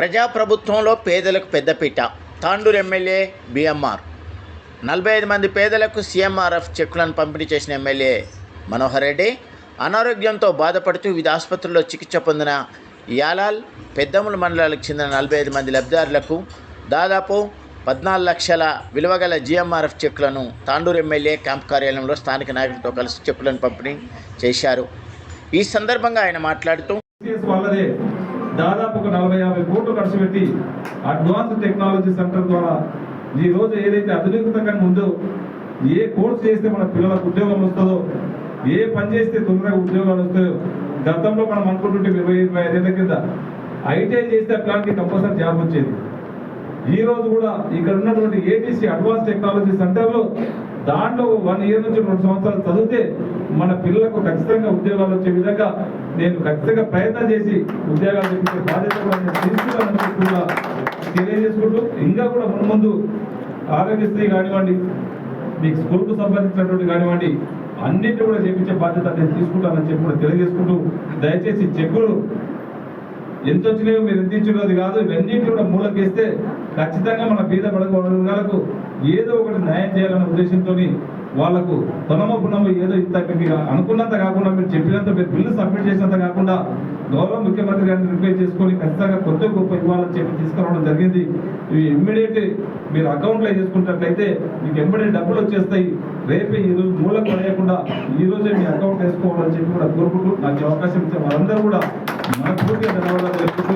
ప్రజాప్రభుత్వంలో పేదలకు పెద్దపీట. Tandur MLA BMR. నలభై ఐదు మంది పేదలకు సీఎంఆర్ఎఫ్ చెక్కులను పంపిణీ చేసిన ఎమ్మెల్యే మనోహర్ రెడ్డి అనారోగ్యంతో బాధపడుతూ వివిధ ఆసుపత్రుల్లో చికిత్స పొందిన యాలాల్ పెద్దముల మండలాలకు చెందిన నలభై ఐదు మంది లబ్ధిదారులకు దాదాపు పద్నాలుగు లక్షల విలువగల జిఎంఆర్ఎఫ్ చెక్కులను తాండూరు ఎమ్మెల్యే క్యాంప్ కార్యాలయంలో స్థానిక నాయకులతో కలిసి చెక్కులను పంపిణీ చేశారు. ఈ సందర్భంగా ఆయన మాట్లాడుతూ దాదాపు ఒక నలభై యాభై కోట్లు ఖర్చు పెట్టి అడ్వాన్స్ టెక్నాలజీ సెంటర్ ద్వారా ఈ రోజు ఏదైతే ఆధునికత ఉందో ఏ కోర్స్ చేస్తే మన పిల్లలకు ఉద్యోగం వస్తుందో ఏ పని చేస్తే తొందరగా ఉద్యోగాలు వస్తాయో గతంలో మనం అనుకుంటుంటే ఇరవై ఇరవై ఐదేళ్ళ కింద ఐటీఐ చేస్తే అట్లాంటి కంపల్సరీ జాబ్ వచ్చేది. ఈ రోజు కూడా ఇక్కడ ఉన్నటువంటి ఏటీసీ అడ్వాన్స్ టెక్నాలజీ సెంటర్లో దాంట్లో వన్ ఇయర్ నుంచి రెండు సంవత్సరాలు చదివితే మన పిల్లలకు ఖచ్చితంగా ఉద్యోగాలు వచ్చే విధంగా నేను ఖచ్చితంగా ప్రయత్నం చేసి ఉద్యోగాలు చూపించే బాధ్యత కూడా నేను తీసుకున్నానని కూడా తెలియజేసుకుంటూ ఇంకా కూడా మున్ముందు ఆరోగ్యశ్రీ కానివ్వండి మీకు స్కూల్కు సంబంధించినటువంటి కానివ్వండి అన్నింటినీ కూడా చేపించే బాధ్యత నేను తీసుకుంటానని చెప్పి కూడా తెలియజేసుకుంటూ దయచేసి చెక్కులు ఎంత వచ్చినాయో మీరు ఎంత ఇచ్చినది కాదు ఇవన్నీ కూడా మూలకేస్తే ఖచ్చితంగా మన బీద పడక వర్గాలకు ఏదో ఒకటి న్యాయం చేయాలనే ఉద్దేశంతో వాళ్ళకు తొనమ గుణము ఏదో ఇంత అనుకున్నంత కాకుండా మీరు చెప్పినంత మీరు బిల్లు సబ్మిట్ చేసినంత కాకుండా గౌరవ ముఖ్యమంత్రి గారిని రిక్వెస్ట్ చేసుకొని ఖచ్చితంగా కొత్త గొప్ప ఇవ్వాలని చెప్పి తీసుకురావడం జరిగింది. ఇవి ఇమ్మీడియట్ మీరు అకౌంట్లో చేసుకున్నట్లయితే మీకు ఎంబడే డబ్బులు వచ్చేస్తాయి. రేపే ఈ రోజు మూలకు పడేయకుండా ఈరోజే మీ అకౌంట్ వేసుకోవాలని చెప్పి కూడా కోరుకుంటూ నాకు అవకాశం ఇచ్చే వారందరూ కూడా మనస్ఫూర్తిగా ధన్యవాదాలు తెలుపుతూ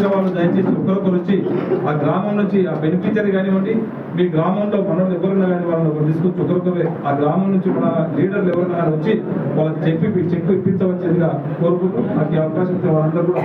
పేర్లు వాళ్ళు దయచేసి ఒకరొకరు వచ్చి ఆ గ్రామం నుంచి ఆ బెనిఫిషరీ కానివ్వండి మీ గ్రామంలో మనల్ని ఎవరున్నా కానీ వాళ్ళని ఒకరు తీసుకొచ్చి ఒకరొకరు ఆ గ్రామం నుంచి మన లీడర్లు ఎవరున్నా వచ్చి వాళ్ళకి చెప్పి చెక్ ఇప్పించవచ్చేదిగా కోరుకుంటూ నాకు ఈ అవకాశం వాళ్ళందరూ కూడా